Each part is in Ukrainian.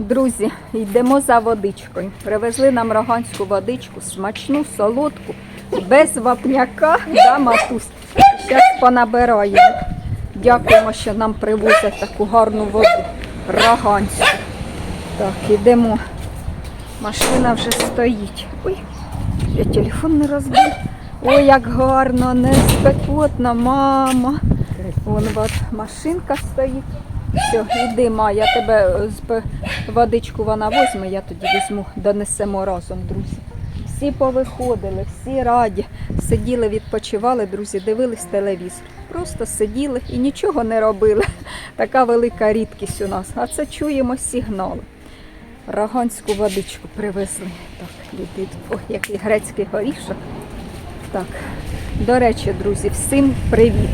Друзі, йдемо за водичкою. Привезли нам роганську водичку, смачну, солодку, без вапняка, да, матусь. Зараз понабираємо. Дякуємо, що нам привозять таку гарну воду. Роганську. Так, йдемо. Машина вже стоїть. Ой, я телефон не розбив. Ой, як гарно, не спекотно, мама. Вон от машинка стоїть. Все, йди, ма, я тебе е, з водичку вона возьме, я тоді візьму, донесемо разом, друзі. Всі повиходили, всі раді. Сиділи, відпочивали, друзі, дивились телевізор. Просто сиділи і нічого не робили. Така велика рідкість у нас. А це чуємо сигнали. Раганську водичку привезли. Так, люди, ой, який грецький горішок. Так, до речі, друзі, всім привіт.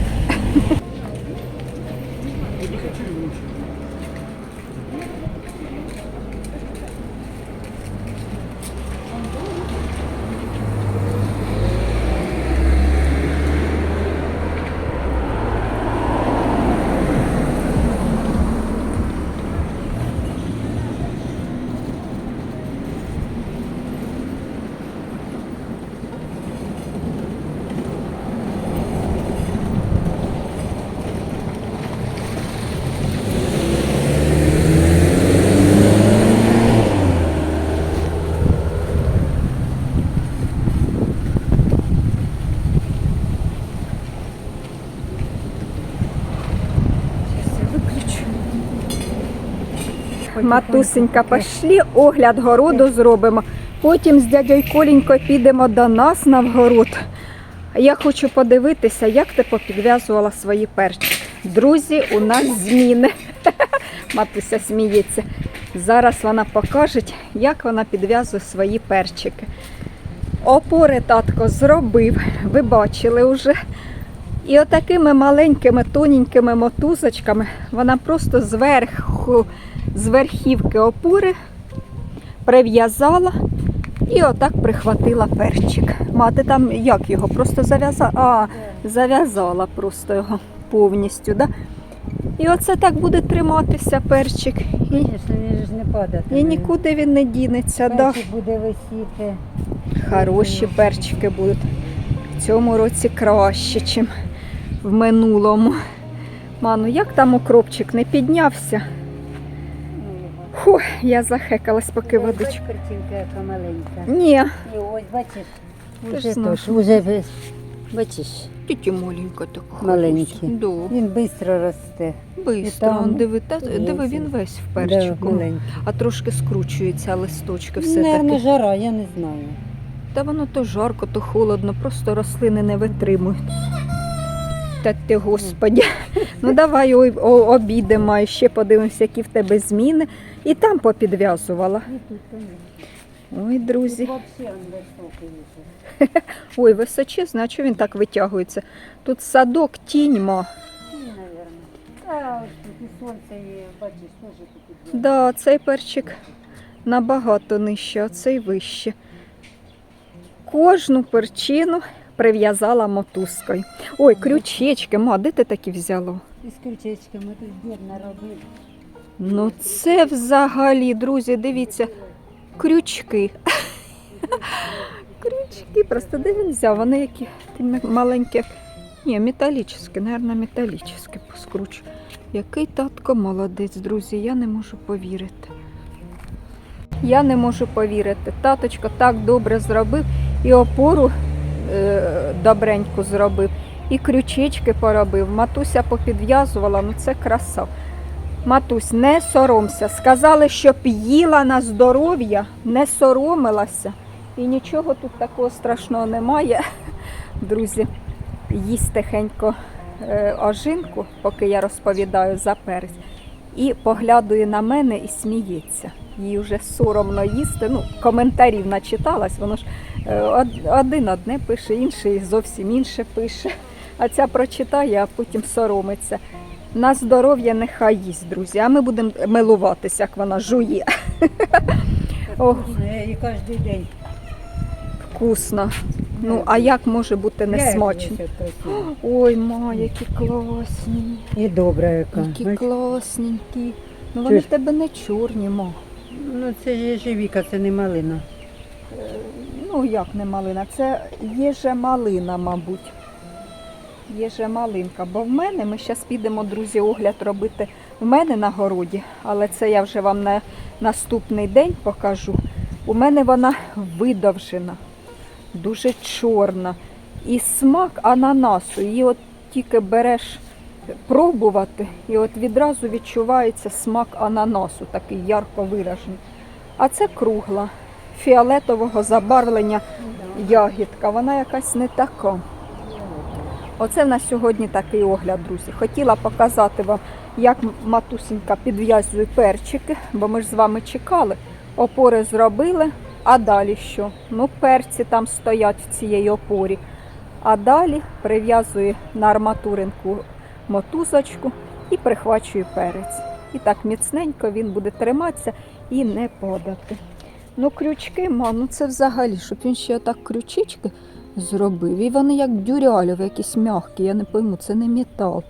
Матусенька, пішли, огляд городу зробимо. Потім з дядьою Колінькою підемо до нас на вгород. Я хочу подивитися, як ти попідв'язувала свої перчики. Друзі, у нас зміни. Матуся сміється. Зараз вона покаже, як вона підв'язує свої перчики. Опори татко зробив, ви бачили вже. І отакими маленькими тоненькими мотузочками вона просто зверху, з верхівки опори прив'язала і отак прихватила перчик. Мати там як його? Просто зав'язала. А, зав'язала просто його повністю. Да? І оце так буде триматися перчик. І, Звісно, він ж не падатиме. і нікуди він не дінеться. Да? Буде висіти. Хороші перчики будуть. В цьому році краще, ніж в минулому. Ману, як там укропчик не піднявся? Фу, я захекалась, поки водичку. Картинка яка маленька. Ні, І ось бачиш, Ти ж уже знаєш. тож, уже весь. Бачиш, тільки маленька така. Маленький. Да, він швидко росте. бистро. Там Он диви, та, диви, він весь в перчику. маленький. а трошки скручуються листочки Наверно, все-таки. жара, я не знаю. Та воно то жарко, то холодно, просто рослини не витримують. Та ти, господі. Ну давай ой, о- обійдемо, ще подивимося, які в тебе зміни. І там попідв'язувала. І. Ой, друзі. Ой, височезно, а чого він так витягується? Тут садок, тінь ма. Ні, наверно. А ось тут і сонце є, бачиш, теж тут. іде. Да, цей перчик набагато нижче, а цей вище. Кожну перчину прив'язала мотузкою. Ой, крючечки, ма, де ти такі взяла? І з крючечками тут дід наробив. Ну це взагалі, друзі, дивіться, крючки. Крючки, просто де він взяв? Вони які маленькі. Ні, металічні, мабуть, металічні поскручу. Який татко молодець, друзі, я не можу повірити. Я не можу повірити. Таточко так добре зробив і опору добреньку зробив, і крючечки поробив. Матуся попідв'язувала, ну це краса. Матусь, не соромся. Сказали, щоб їла на здоров'я, не соромилася. І нічого тут такого страшного немає. Друзі, їсть тихенько е, ожинку, поки я розповідаю за перець. І поглядує на мене і сміється. Їй вже соромно їсти. Ну, коментарів начиталась, воно ж е, один одне пише, інший зовсім інше пише. А ця прочитає, а потім соромиться. На здоров'я нехай їсть, друзі, а ми будемо милуватися, як вона жує. Її кожен день. Вкусно. Ну, а як може бути не смачно? Ой, ма, які класні, І добра яка. які класненькі. Ну вони в тебе не чорні, ма. Ну це єжевіка, це не малина. Ну, як не малина, це єжемалина, мабуть. Єжемалинка. Бо в мене, ми зараз підемо, друзі, огляд робити в мене на городі, але це я вже вам на наступний день покажу. У мене вона видовжена, дуже чорна. І смак ананасу. Її от тільки береш пробувати, і от відразу відчувається смак ананасу, такий ярко виражений. А це кругла, фіолетового забарвлення ягідка. Вона якась не така. Оце в нас сьогодні такий огляд, друзі. Хотіла показати вам, як матусенька підв'язує перчики, бо ми ж з вами чекали. Опори зробили, а далі що? Ну, перці там стоять в цій опорі. А далі прив'язує на арматуринку мотузочку і прихвачує перець. І так міцненько він буде триматися і не падати. Ну, крючки, ма, ну це взагалі, щоб він ще отак крючечки зробив. І вони як дюряльові, якісь м'які, я не пойму, це не метал.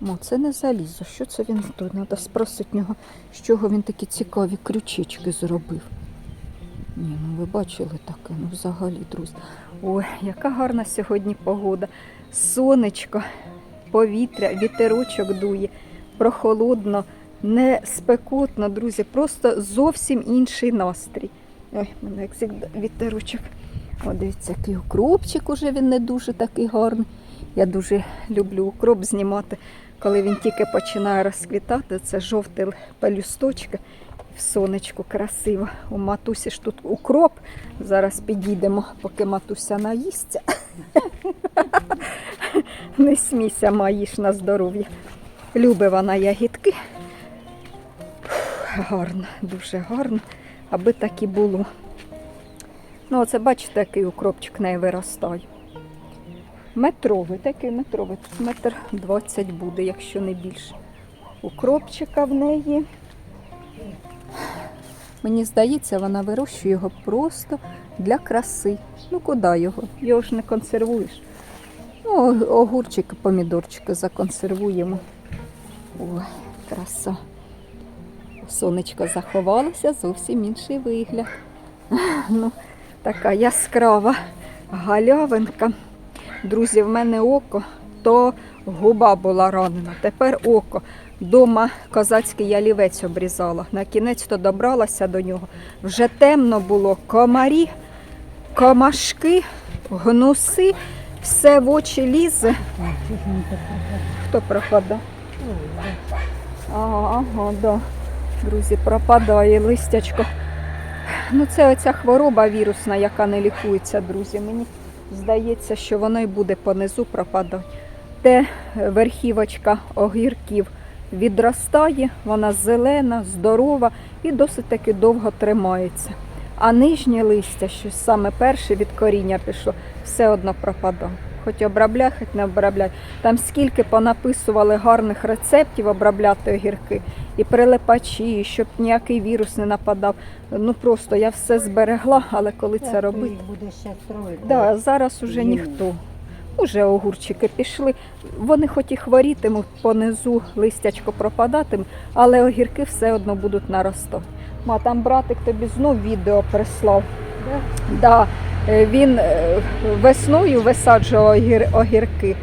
Мо, це не залізо. Що це він тут? Треба спросити нього, з чого він такі цікаві крючечки зробив. Ні, ну ви бачили таке, ну взагалі, друзі. Ой, яка гарна сьогодні погода. Сонечко, повітря, вітерочок дує, прохолодно, не спекотно, друзі, просто зовсім інший настрій. Ой, мене як завжди вітерочок. О, дивіться, який укропчик уже він не дуже такий гарний. Я дуже люблю укроп знімати, коли він тільки починає розквітати. Це жовті пелюсточки. В сонечку красиво. У матусі ж тут укроп. Зараз підійдемо, поки матуся наїсться. Не смійся, маїш на здоров'я. Любить вона ягідки. Гарно, дуже гарно, аби так і було. Ну, оце бачите, який укропчик в неї виростає. Метровий, такий метровий. Тут метр двадцять буде, якщо не більше. Укропчика в неї. Мені здається, вона вирощує його просто для краси. Ну куди його? Його ж не консервуєш. Ну, огурчики, помідорчики законсервуємо. Ой, краса. Сонечко заховалося, зовсім інший вигляд. Ну, така яскрава галявинка. Друзі, в мене око, то губа була ранена. Тепер око. Дома козацький ялівець обрізала. На кінець то добралася до нього. Вже темно було. Комарі, комашки, гнуси, все в очі лізе. Хто? Ага, ага, да. Друзі, пропадає листячко. Ну, це оця хвороба вірусна, яка не лікується, друзі. Мені здається, що воно й буде понизу пропадати. Те верхівочка огірків відростає, вона зелена, здорова і досить таки довго тримається. А нижнє листя, що саме перше від коріння пішло, все одно пропадає. Хоч обробляй, хоч не обробляй. Там скільки понаписували гарних рецептів обробляти огірки, і прилипачі, і щоб ніякий вірус не нападав. Ну просто я все зберегла, але коли це робити. буде ще строїти. Да, зараз уже Ні. ніхто. Уже огурчики пішли. Вони хоч і хворітимуть, понизу листячко пропадатиме, але огірки все одно будуть наростати. Ма, там братик тобі знов відео прислав. Да? Да, е, він е, весною висаджував огір, огірки,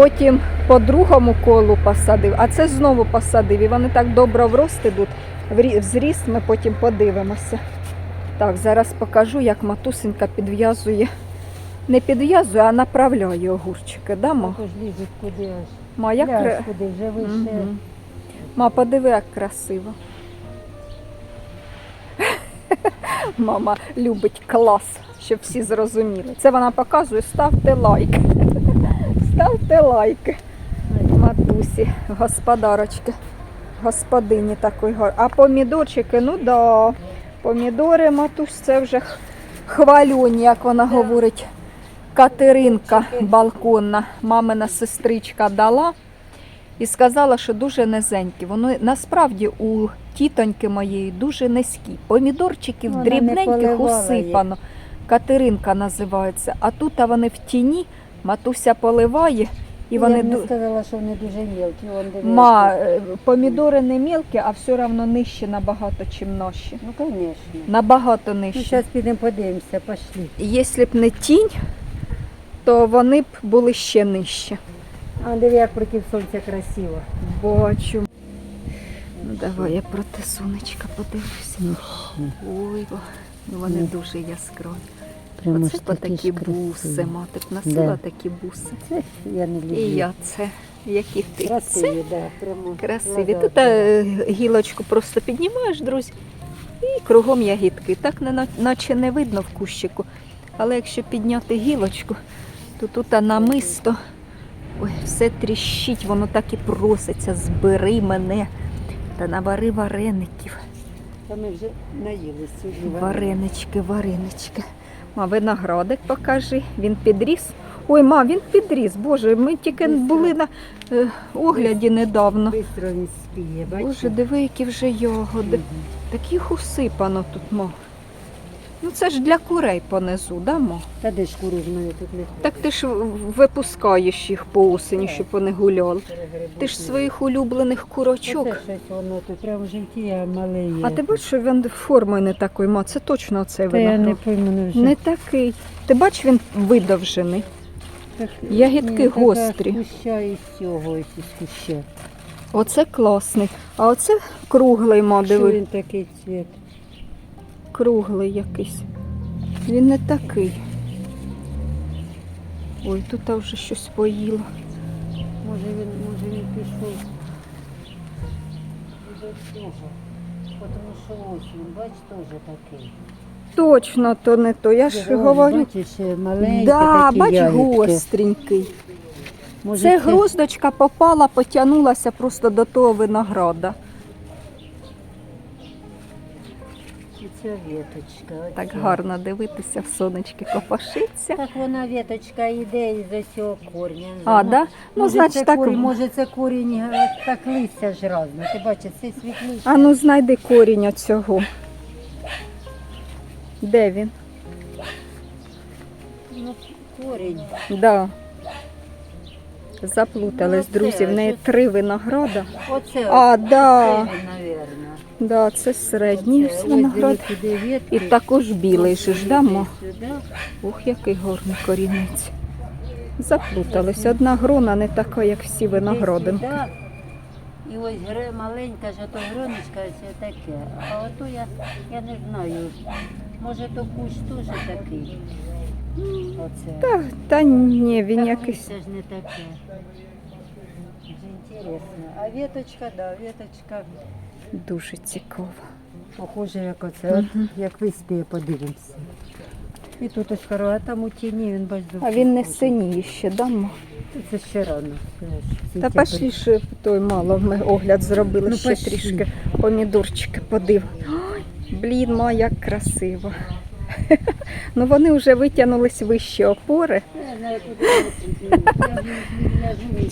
потім по другому колу посадив, а це знову посадив. І вони так добре в рост ідуть. В зріст ми потім подивимося. Так, зараз покажу, як матусенька підв'язує. Не підв'язує, а направляє огурчики. Да, ма? Тож лізуть куди аж. Ма, як... Ляж кра- куди, вже вище. Мгм. Ма, подиви, як красиво. Мама любить клас, щоб всі зрозуміли. Це вона показує, ставте лайк. Ставте лайки. Матусі, господарочки, господині такої гар. А помідорчики, ну да. Помідори, матусь, це вже х- хвалюні, як вона говорить. Катеринка балконна, мамина сестричка дала і сказала, що дуже низенькі. Вони насправді у тітоньки моєї дуже низькі. Помідорчиків Вона дрібненьких усипано. Катеринка називається. А тут а вони в тіні, матуся поливає І вони Я б не ду- сказала, що вони дуже мілкі. Вон дивись. Ма, е, помідори не мілкі, а все одно нижче набагато, чим наші. Ну, звісно. Набагато Ну, нижче. зараз підемо подивимося, пошли. Якщо б не тінь, то вони б були ще нижче. А диви, як проти сонця красиво. Бачу. Ну давай я проти сонечка подивлюся. Ой, бо- ну вони Ну. дуже яскраві. Прямо Оце ж такі такі буси, красиві. мати б носила Да. такі буси. Це я не люблю. І я це. Які ти? Це Красиві, да, прямо. красиві. Тут е, гілочку просто піднімаєш, друзі, і кругом ягідки. Так не, наче не видно в кущику. Але якщо підняти гілочку, то тут намисто. Ой, все тріщить, воно так і проситься. Збери мене та навари вареників. Та ми вже наїлись сьогодні. Варенички, варенички. Ма, виноградик покажи. Він підріс. Ой, ма, він підріс. Боже, ми тільки Бистро. були на е, огляді недавно. Бистро він спіє, бачиш? Боже, диви, які вже ягоди. Таких усипано тут, ма. Ну це ж для курей понизу, да, ма? Та де ж куру мене тут не Так ти ж випускаєш їх по осені, щоб вони гуляли. Ти ж своїх улюблених курочок. Оце щось воно тут прямо жовтіє, а мале є. А ти бачиш, що він формою не такий, ма, це точно оцей Та я не виноград. пойму, ну вже. Не такий. Ти бачиш, він видовжений. Так, ягідки ні, така гострі. куща і з цього, ось із куща. Оце класний. А оце круглий, ма, Що диви. він такий цвіт? Круглий якийсь. Він не такий. Ой, тут вже щось поїла. Може він, може він пішов до цього. Тому що ось він, бач, теж такий. Точно, то не то. Я ж Ось, говорю. Бачиш, маленький Да, такі бач, ягідки. гостренький. Може, Це гроздочка попала, потягнулася просто до того винограда. І ця веточка. Так гарно дивитися, в сонечки копашиться. Так вона веточка йде із цього корня. А, да? Ну, може, значить, це так. корінь, може це корінь, е, так листя ж разне. Ти бачиш, це світліше. А ну знайди корінь оцього. Де він? Ну, корінь. Да. Заплутались, Ну, друзі. В неї три винограда. Оце, А, оце да. навірно. Да, це середній виноград. І також білий же ж. Ух, який гарний корінець. Заплутались. Одна грона не така, як всі виноградинки. І ось маленька ж ото гроночка, це таке. А ото я, я не знаю. Може то кущ теж такий. Оце. Та, та ні, він якийсь. листя ж не таке. Інтересно. А веточка, да, веточка. Дуже цікаво. Похоже, як оце, от, як виспіє, подивимося. І тут ось хоро, а там у тіні він бач А він не синіє ще, да, мо? худий. Це ще рано. Та сентябрь. ще той мало. Ми огляд зробили Ну, ще пошли. трішки помідорчики подив. Ой, блін, ма, як красиво. Ну вони вже витягнулись вище опори. Я. Я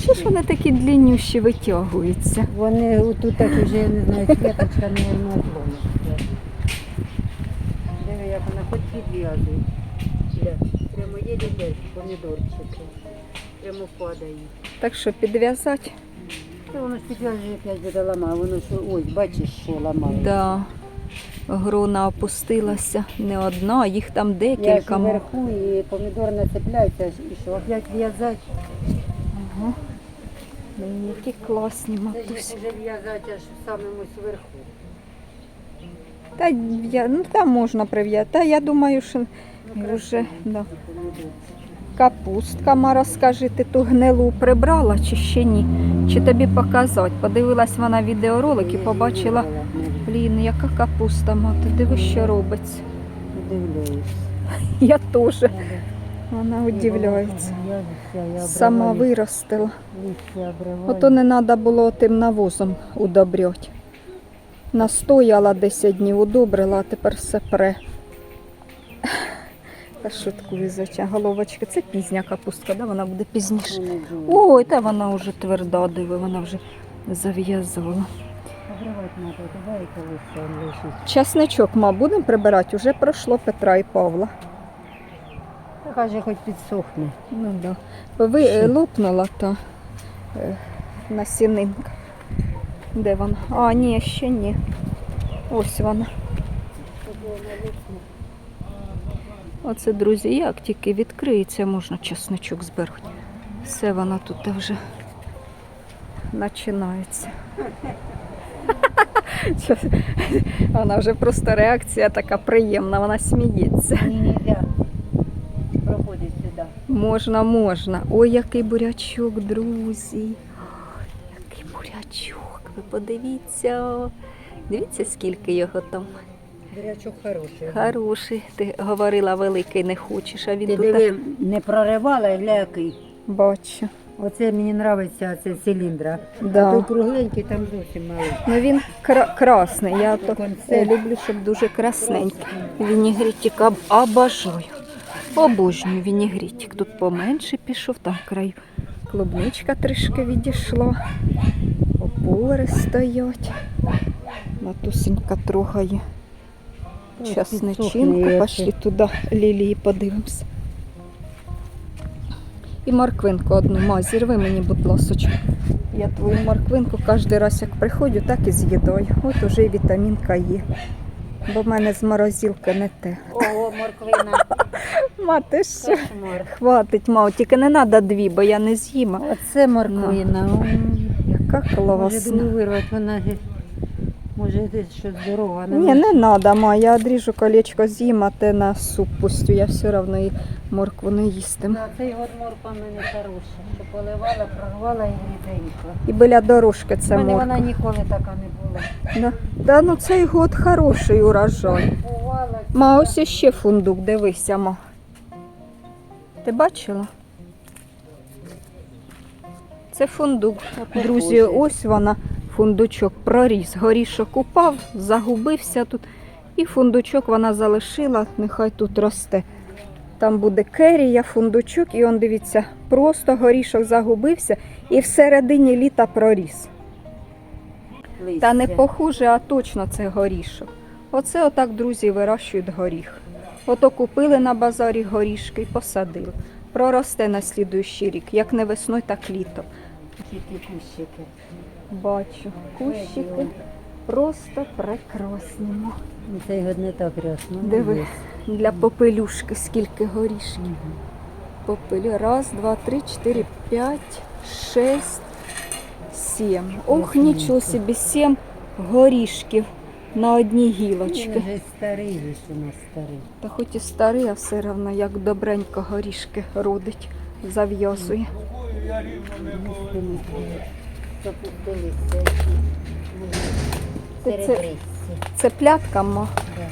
Чи ж вони такі длиннющі витягуються? Вони отут так вже, я не знаю, квіточка, мабуть, отломиться. Диви, як вона хоч підв'язує. Прямо є дітей, помідорчики. Прямо падає. Так що підв'язати? Воно ж підв'язує, опять буде ламає. Воно що, ось, бачиш, що ламає. Да. Грона опустилася не одна, їх там декілька. мо. вверху і помідор нацепляється, і що, опять в'язати. Ага. Блін, які класні Це матусі. їх вже в'язати аж самому ось вверху. Та я, ну там можна прив'язати. Та я думаю, що Ну, вже да. капустка, Мара, скажи, ти ту гнилу прибрала чи ще ні? Чи тобі показати? Подивилась вона відеоролик і побачила, не не блін, яка капуста, мати, диви, що робиться. Удивляюсь. Я теж. Вона удивляється. Сама виростила. Ото не треба було тим навозом удобряти. Настояла 10 днів, удобрила, а тепер все пре. Та шуткую зача. Головочки, це пізня капустка, да? вона буде пізніше. Ой, та вона вже тверда, диви, вона вже зав'язала. Обривати треба, давай коли сам лишить. Часничок, ма, будемо прибирати, уже пройшло Петра і Павла. Та каже, хоч підсохне. Ну да. Ви е, лопнула та е, насінинка. Де вона? А, ні, ще ні. Ось вона. Оце, друзі, як тільки відкриється, можна чесночок збирати. Все вона тут вже починається. Вона вже просто реакція така приємна, вона сміється. Мені не можна. Проходить сюди. Можна, можна. Ой, який бурячок, друзі. Ой, який бурячок. Ви подивіться. Дивіться, скільки його там. Бурячок хороший. Хороший. Ти говорила, великий не хочеш, а він Ти тут диви, не проривала, гля який. бачу. Оце мені подобається, це циліндра. Да. Той кругленький, там зовсім мало. Ну він кра- красний. Я то е, люблю, щоб дуже красненький. Вінігрітик об- обожаю. Обожнюю вінігрітик. Тут поменше пішов, там краю. Клубничка трішки відійшла. Опори стоять. Матусенька трогає часничинку. як туди лілії подивимося. І морквинку одну ма, зірви мені, будь ласочка. Я твою морквинку кожен раз, як приходжу, так і з'їдаю. От уже і вітамінка є. Бо в мене з морозилки не те. Ого, морквина. Ма, ти що? Кошмар. Хватить, мав, тільки не треба дві, бо я не з'їм. а Оце морквина. Яка Може, класна. думаю, вирвати, вона може десь щось здорова. Ні, не треба, ма, я одріжу колечко з'їм, а те на суп пустю. Я все одно і моркву не їстиму. Да, цей год морква в мене хороша. Що поливала, прорвала і ріденько. І біля дорожки У це мене морква. вона ніколи така не була. Да. Да, ну цей год хороший урожай. Бувала. Ма, ось іще фундук, дивися, ма. Ти бачила? Це фундук. Друзі, ось вона, фундучок проріс. Горішок упав, загубився тут. І фундучок вона залишила, нехай тут росте. Там буде керія, фундучок, і он дивіться, просто горішок загубився і всередині літа проріс. Та не похуже, а точно це горішок. Оце отак, друзі, вирощують горіх. Ото купили на базарі горішки і посадили. Проросте на слідуючий рік, як не весною, так літом. Бачу, кущики просто прекрасні. Ну, Цей год не так рясно. Диви. Для попелюшки скільки горішків. Попелю. Раз, два, три, чотири, п'ять, шесть, сім. Ох, нічого собі, сім горішків на одній Він гілочці. вже старий, у нас старий. Та хоч і старий, а все одно як добренько горішки родить, зав'язує. Листями запустилися. Це- Серебристі. Це плятка, ма. Да.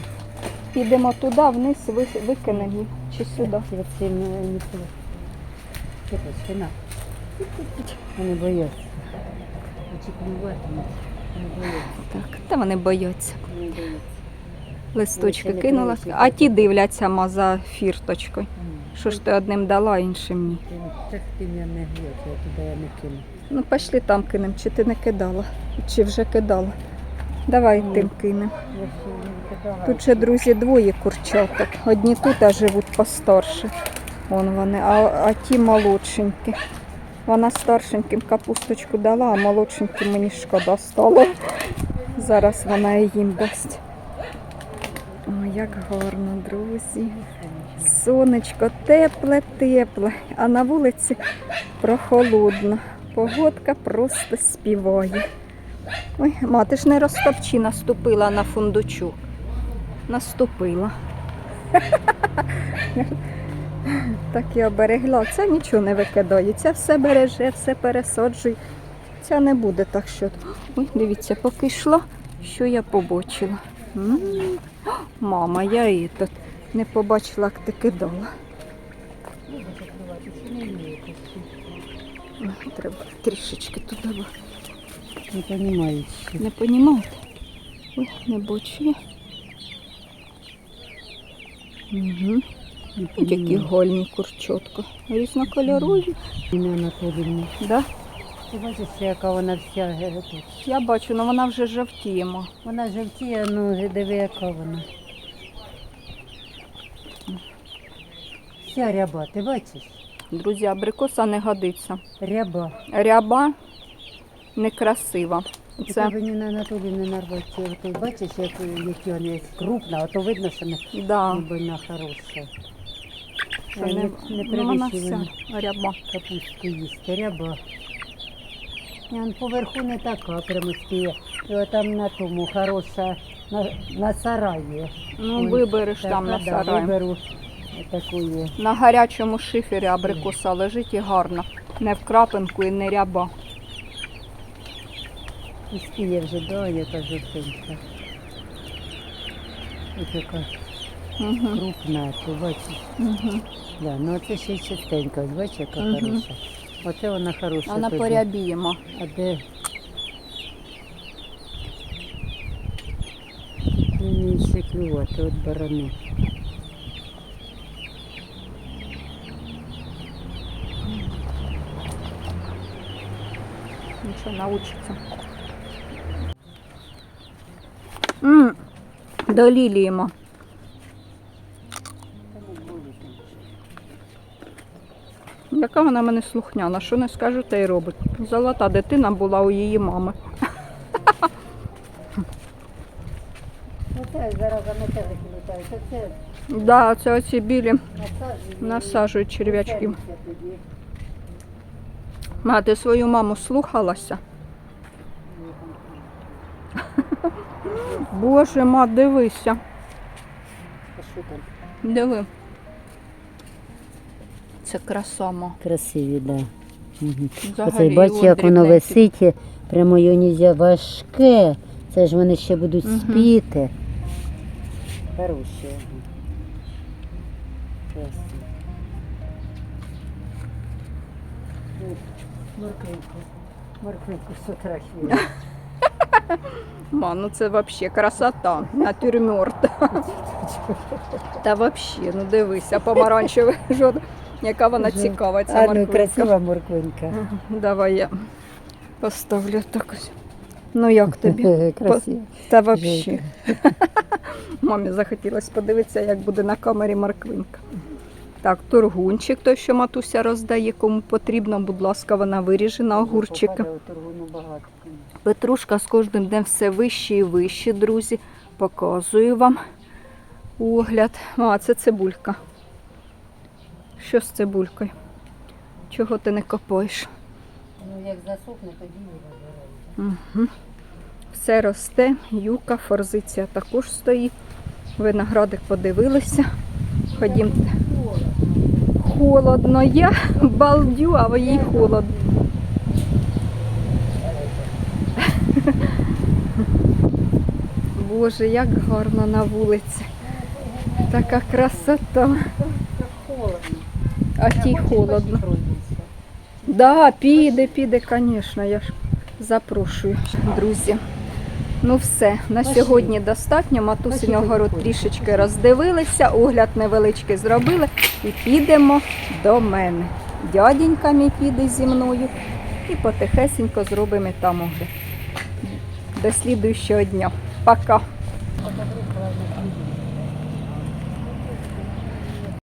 Підемо туди, вниз, ви- викинемо. Чи сюди. Це не то. Спина. Вони бояться. Очікуватимуть. Вони бояться. Так, та вони бояться. Вони бояться. Листочки не кинула. А ті дивляться ма за фірточкою. Що ж ти одним дала, а іншим ні. Так ти мене не грієш, я туди я не кину. Ну, пішли там кинемо, чи ти не кидала, чи вже кидала. Давай Ні. тим кидала. Тут ще, друзі, двоє курчаток. Одні тут, а живуть постарше. Вон вони, а, а ті молодшенькі. Вона старшеньким капусточку дала, а молодшеньким мені шкода стало. Зараз вона і їм дасть. Ой, як гарно, друзі. Сонечко тепле, тепле, а на вулиці прохолодно. Погодка просто співає. Ой, мати ж не розтопчи, наступила на фундучок. Наступила. Так і оберегла. Це нічого не викидає. Ця все береже, все пересаджує. Ця не буде так що. Ой, дивіться, поки йшла, що я побачила. М. О, Мама, я і тут не побачила, як ти кидала. Ой, Треба трішечки туди. Не розуміють. Не понімаєте? Ой, не бачу. Угу. Не Які гольні курчотка. Різнокольорові. Ім'я Анатоліївна. Да? Ти бачиш, яка вона вся е, тут. Я бачу, але вона вже жовтіємо. Вона жовтіє, ну диви, яка вона. Вся ряба, ти бачиш? Друзі, абрикоса не годиться. Ряба. Ряба некрасива. Це Це мені на Анатолій не нарвати. Ти бачиш, як, які вони є крупна, а то видно, що не да, вона хороша. що Ай, не, не, ну, вона вся ряба. капустку їсти, ряба. І он поверху не така примискіє. І отам на тому хороша, на, на сараї. Ну, Ой, вибереш там на да, сараї. Виберу такої. На гарячому шифері абрикоса лежить і гарно. Не в крапинку і не ряба. І спіє вже, да, яка жовтенька. Ось така Угу. крупна, ти бачиш. Угу. Да, ну це ще й частенька, ось бачиш, яка Мгм. хороша. Оце вона хороша. Вона порябіємо. А де? Мені ще клювати, от барани. Нічого научиться. М, Доліліємо. Яка вона мене слухняна, що не скажу, та й робить. Золота дитина була у її мами. Оце зараз метелики літають. Оце Да, це оці білі насаджують. Оце тоді. Ма, ти свою маму слухалася? Боже, ма, дивися. А що там? Диви. Це краса, ма. Красиві, так. Да. Угу. Оце бач, от як воно висить, прямо його нельзя важке. Це ж вони ще будуть Мгм. спіти. Хороші. ага. Красиво. Морквинку. Морквинку сфотографую. Ма, ну це взагалі красота, натюрморт. Та взагалі, ну дивися, помаранчева жодна. Яка вона цікава, ця А ну красива морквинка. Давай я поставлю так ось. Ну як тобі? Красиво. Та взагалі. Мамі захотілося подивитися, як буде на камері морквинка. Так, тургунчик, той, що матуся роздає, кому потрібно, будь ласка, вона виріже на огурчики. Петрушка з кожним днем все вище і вище, друзі. Показую вам огляд. А, це цибулька. Що з цибулькою? Чого ти не копаєш? Ну як засохне, тоді. Угу. Все росте, юка, форзиція також стоїть. Виноградик подивилися. Ходімте. Холодно. Я балдю, а їй холодно. Боже, як гарно на вулиці. Така красота. А тій холодно. Да, піде, піде, звісно, я ж запрошую, друзі. Ну все, на сьогодні достатньо. Матусин огород трішечки роздивилися, огляд невеличкий зробили і підемо до мене. Дяденька мій піде зі мною і потихесенько зробимо там огляд. До слідуючого дня. Пока.